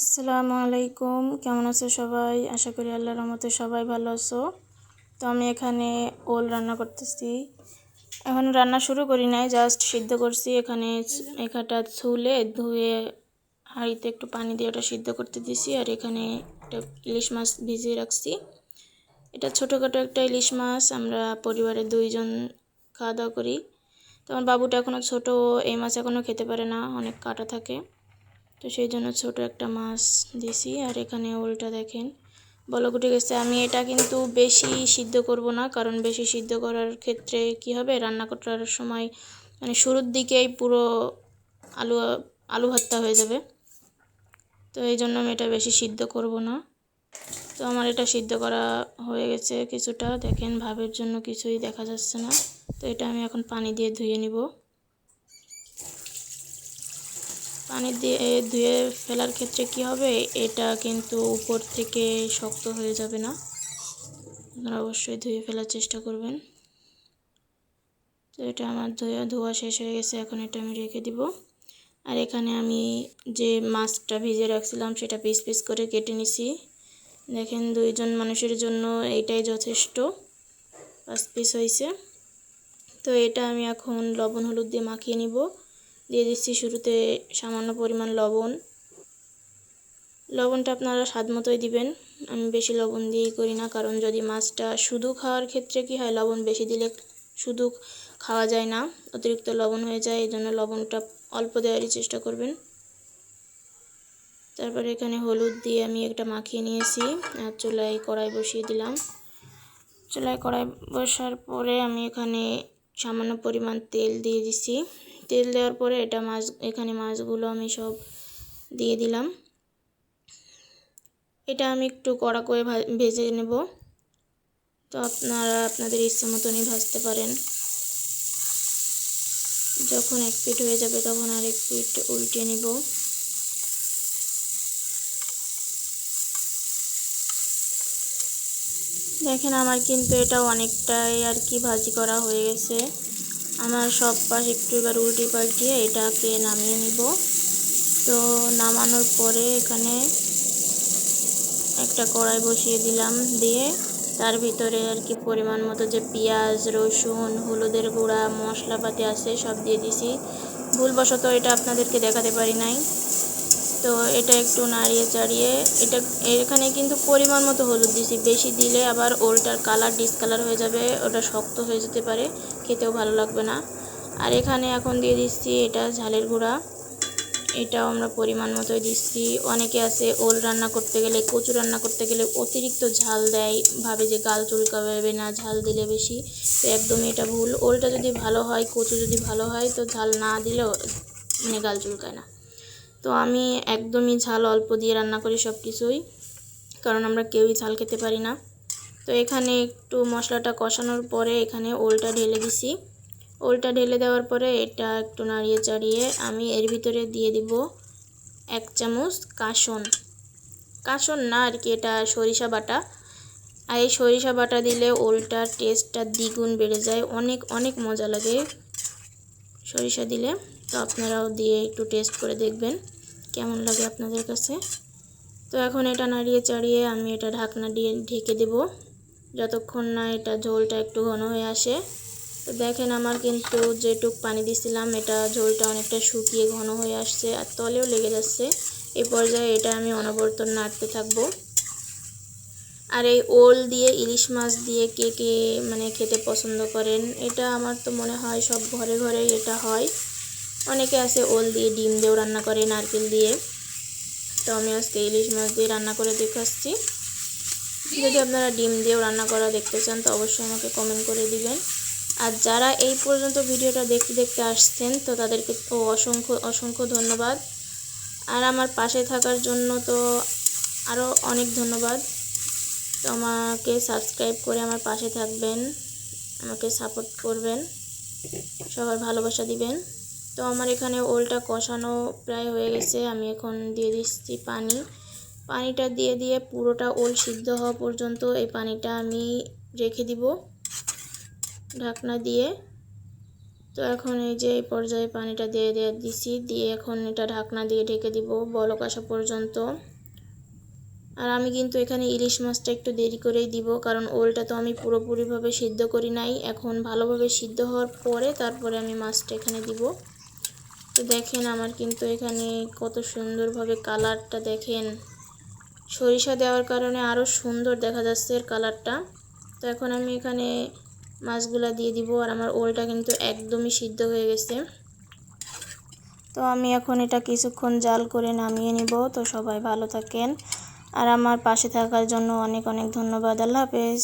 আসসালামু আলাইকুম। কেমন আছো সবাই? আশা করি আল্লাহর রহমতে সবাই ভালো আছো। তো আমি এখানে ওল রান্না করতেছি। এখন রান্না শুরু করি নাই জাস্ট সিদ্ধ করছি। এখানে এখানটা ছুলে ধুয়ে হাঁড়িতে একটু পানি দিয়ে ওটা সিদ্ধ করতে দিছি। আর এখানে একটা ইলিশ মাছ ভিজিয়ে রাখছি। এটা ছোটোখাটো একটা ইলিশ মাছ, আমরা পরিবারের দুইজন খাওয়া দাওয়া করি। তো আমার বাবুটা এখনও ছোটো, এই মাছ এখনও খেতে পারে না, অনেক কাটা থাকে। তো সেই জন্য ছোট একটা মাছ দিছি। আর এখানে ওলটা দেখেন, বলক উঠে গেছে। আমি এটা কিন্তু বেশি সিদ্ধ করব না, কারণ বেশি সিদ্ধ করার ক্ষেত্রে কি হবে? রান্না করার সময় মানে শুরুর দিকেই পুরো আলু আলু ভর্তা হয়ে যাবে। তো এই জন্য আমি এটা বেশি সিদ্ধ করব না। তো আমার এটা সিদ্ধ করা হয়ে গেছে কিছুটা। দেখেন, ভাবের জন্য কিছুই দেখা যাচ্ছে না। তো এটা আমি এখন পানি দিয়ে ধুয়ে নিব। পানি দিয়ে ধুয়ে ফেলার ক্ষেত্রে কি হবে? এটা কিন্তু উপর থেকে শক্ত হয়ে যাবে না। আপনারা অবশ্যই ধুয়ে ফেলার চেষ্টা করবেন। তো এটা আমার ধোয়া ধোয়া শেষ হয়ে গেছে। এখন এটা আমি রেখে দিব। আর এখানে আমি যে মাছটা ভিজে রাখছিলাম, সেটা পিস পিস করে কেটে নিছি। দেখেন, দুইজন মানুষের জন্য এইটাই যথেষ্ট। পাঁচ পিস হয়েছে তো এটা আমি এখন লবণ, হলুদ দিয়ে মাখিয়ে নিব। দিয়ে দিচ্ছি শুরুতে সামান্য পরিমাণ লবণ। লবণটা আপনারা স্বাদ মতোই দিবেন। আমি বেশি লবণ দিয়েই করি না, কারণ যদি মাছটা শুধু খাওয়ার ক্ষেত্রে কি হয়, লবণ বেশি দিলে শুধু খাওয়া যায় না, অতিরিক্ত লবণ হয়ে যায় এই জন্য লবণটা অল্প দেওয়ারই চেষ্টা করবেন। তারপরে এখানে হলুদ দিয়ে আমি একটা মাখিয়ে নিয়েছি, আর চুলায় কড়াই বসিয়ে দিলাম। চুলায় কড়াই বসার পরে আমি এখানে সামান্য পরিমাণ তেল দিয়ে দিছি। তেল দেওয়ার পরে এটা মাছ, এখানে মাছগুলো আমি সব দিয়ে দিলাম। এটা আমি একটু কড়া করে ভেজে নেব। তো আপনারা আপনাদের ইচ্ছে মতনই ভাজতে পারেন। যখন এক পিঠ হয়ে যাবে তখন আর এক পিঠ উল্টে নিব। দেখেন আমার কিন্তু এটা অনেকটাই আর কি ভাজি করা হয়ে গেছে। আমার সব পাশ একটু এবার উল্টে পাল্টিয়ে এটাকে নামিয়ে নিব। তো নামানোর পরে এখানে একটা কড়াই বসিয়ে দিলাম দিয়ে তার ভিতরে আর কি পরিমাণ মতো যে পেঁয়াজ, রসুন, হলুদের গুঁড়া, মশলাপাতি আছে সব দিয়ে দিছি। ভুলবশত এটা আপনাদেরকে দেখাতে পারি নাই। তো এটা একটু নাড়িয়ে চাড়িয়ে, এটা, এখানে কিন্তু পরিমাণ মতো হলুদ দিছি। বেশি দিলে আবার ওলটার কালার ডিসকালার হয়ে যাবে, ওটা শক্ত হয়ে যেতে পারে, খেতেও ভালো লাগবে না। আর এখানে এখন দিয়ে দিচ্ছি এটা ঝালের গুঁড়া। এটাও আমরা পরিমাণ মতোই দিচ্ছি। অনেকে আছে ওল রান্না করতে গেলে, কচু রান্না করতে গেলে অতিরিক্ত ঝাল দেয়, ভাবে যে গাল চুলকাবে না, ঝাল দিলে বেশি। তো একদমই এটা ভুল। ওলটা যদি ভালো হয়, কচু যদি ভালো হয়, তো ঝাল না দিলেও মানে গাল চুলকায় না। তো আমি একদমই ঝাল অল্প দিয়ে রান্না করি সব কিছুই কারণ আমরা কেউই ঝাল খেতে পারি না। তো এখানে একটু মশলাটা কষানোর পরে এখানে ওলটা ঢেলে দিছি। ওলটা ঢেলে দেওয়ার পরে এটা একটু নাড়িয়ে চাড়িয়ে আমি এর ভিতরে দিয়ে দিব এক চামচ কাসন। কাসন না আর কি, এটা সরিষা বাটা। আর এই সরিষা বাটা দিলে ওলটার টেস্টটা দ্বিগুণ বেড়ে যায়, অনেক অনেক মজা লাগে। সরিষা দিলে তো আপনারাও দিয়ে একটু টেস্ট করে দেখবেন। কেমন লাগে আপনাদের কাছে? তো এখন এটা নাড়িয়ে চাড়িয়ে আমি এটা ঢাকনা দিয়ে ঢেকে দেব। যতক্ষণ না এটা ঝোলটা একটু ঘন হয়ে আসে। তো দেখেন আমার কিন্তু যেটুক পানি দিছিলাম, এটা ঝোলটা অনেকটা শুকিয়ে ঘন হয়ে আসছে আর তলেও লেগে যাচ্ছে। এই পর্যায়ে এটা আমি অনবরত নাড়তে থাকব। আর এই ওল দিয়ে, ইলিশ মাছ দিয়ে কে কে মানে খেতে পছন্দ করেন, এটা আমার তো মনে হয় সব ঘরে ঘরে এটা হয়। অনেকে আছে ওল দিয়ে ডিম দিয়েও রান্না করে, নারকেল দিয়ে। তো আমি আজকে ইলিশ মাছ দিয়ে রান্না করে দেখাচ্ছি। যদি আপনারা ডিম দিয়েও রান্না করা দেখতে চান, তো অবশ্যই আমাকে কমেন্ট করে দিবেন। আর যারা এই পর্যন্ত ভিডিওটা দেখতে দেখতে আসছেন, তো তাদেরকে তো অসংখ্য অসংখ্য ধন্যবাদ। আর আমার পাশে থাকার জন্য তো আরও অনেক ধন্যবাদ। তো আমাকে সাবস্ক্রাইব করে আমার পাশে থাকবেন, আমাকে সাপোর্ট করবেন, সবার ভালোবাসা দিবেন। তো আমার এখানে ওলটা কষানো প্রায় হয়ে গেছে, আমি এখন দিয়ে দিচ্ছি পানি। পানিটা দিয়ে দিয়ে পুরোটা ওল সিদ্ধ হওয়া পর্যন্ত এই পানিটা আমি রেখে দিব ঢাকনা দিয়ে। তো এখন এই যে এই পর্যায়ে পানিটা দিয়ে দিয়ে দিছি, দিয়ে এখন এটা ঢাকনা দিয়ে ঢেকে দিব বলক আসা পর্যন্ত। আর আমি কিন্তু এখানে ইলিশ মাছটা একটু দেরি করেই দিব, কারণ ওলটা তো আমি পুরোপুরিভাবে সিদ্ধ করি নাই। এখন ভালোভাবে সিদ্ধ হওয়ার পরে তারপরে আমি মাছটা এখানে দিব। তো দেখেন আমার কিন্তু এখানে কত সুন্দরভাবে কালারটা দেখেন। সরিষা দেওয়ার কারণে আরও সুন্দর দেখা যাচ্ছে এর কালারটা। তো এখন আমি এখানে মাছগুলা দিয়ে দিব আর আমার ওলটা কিন্তু একদমই সিদ্ধ হয়ে গেছে। তো আমি এখন এটা কিছুক্ষণ জাল করে নামিয়ে নিব। তো সবাই ভালো থাকেন। আর আমার পাশে থাকার জন্য অনেক অনেক ধন্যবাদ। আল্লাহ হাফেজ।